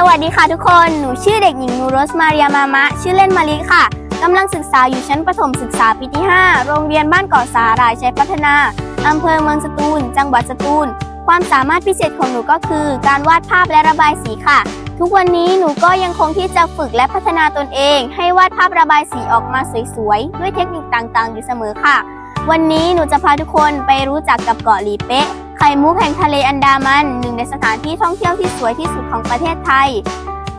สวัสดีค่ะทุกคน หนูชื่อเด็กหญิงนูโรสมาเรียมามะ ชื่อเล่นมาลิค่ะ กำลังศึกษาอยู่ชั้นประถมศึกษาปีที่ 5 โรงเรียนบ้านเกาะสาหร่ายชัยพัฒนา อำเภอเมืองสตูล จังหวัดสตูล ความสามารถพิเศษของหนูก็คือ การวาดภาพและระบายสีค่ะ ทุกวันนี้หนูก็ยังคงที่จะฝึกและพัฒนาตนเอง ให้วาดภาพระบายสีออกมาสวยๆ ด้วยเทคนิคต่างๆ อยู่เสมอค่ะ วันนี้หนูจะพาทุกคนไปรู้จักกับเกาะหลีเป๊ะ ไข่มุกแห่งทะเลอันดามัน หนึ่งในสถานที่ท่องเที่ยวที่สวยที่สุดของประเทศไทย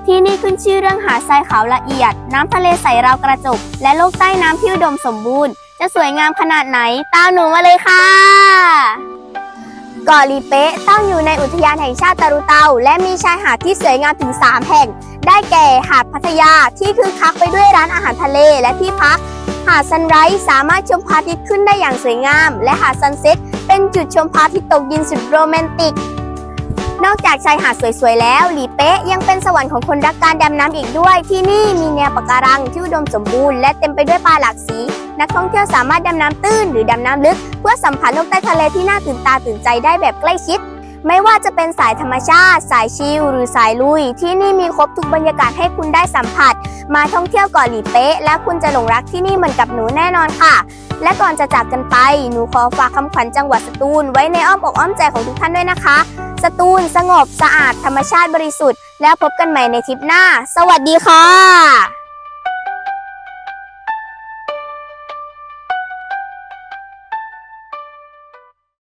ที่นี่ขึ้นชื่อเรื่องหาดทรายขาวละเอียด น้ำทะเลใสราวกระจก และโลกใต้น้ำที่อุดมสมบูรณ์ จะสวยงามขนาดไหน ตามหนูมาเลยค่ะเกาะลีเป๊ะตั้งอยู่ในอุทยานแห่งชาติตารุเตา และมีชายหาดที่สวยงามถึง 3 แห่ง ได้แก่หาดพัทยาที่คือคักไปด้วยร้านอาหารทะเลและที่พัก หาดซันไรส์สามารถชมพระอาทิตย์ขึ้นได้อย่างสวยงาม และหาดซันเซ็ต เป็นจุดชมพระอาทิตย์ตกดินสุดโรแมนติก นอกจากชายหาดสวยๆแล้ว หลีเป๊ะยังเป็นสวรรค์ของคนรักการดำน้ำอีกด้วย ที่นี่มีแนวปะการังที่อุดมสมบูรณ์และเต็มไปด้วยปลาหลากสี นักท่องเที่ยวสามารถดำน้ำตื้นหรือดำน้ำลึก เพื่อสัมผัสโลกใต้ทะเลที่น่าตื่นตาตื่นใจได้แบบใกล้ชิด ไม่ว่าจะเป็นสายธรรมชาติ สายชิลหรือสายลุย ที่นี่มีครบทุกบรรยากาศให้คุณได้สัมผัส มาท่องเที่ยวเกาะหลีเป๊ะ และคุณจะหลงรักที่นี่เหมือนกับหนูแน่นอนค่ะ และก่อนจะจากกันไป หนูขอฝากคำขวัญจังหวัดสตูล ไว้ในอ้อมอกอ้อมใจของทุกท่านด้วยนะคะ สตูลสงบสะอาดธรรมชาติบริสุทธิ์ แล้วพบกันใหม่ในทริปหน้า สวัสดีค่ะ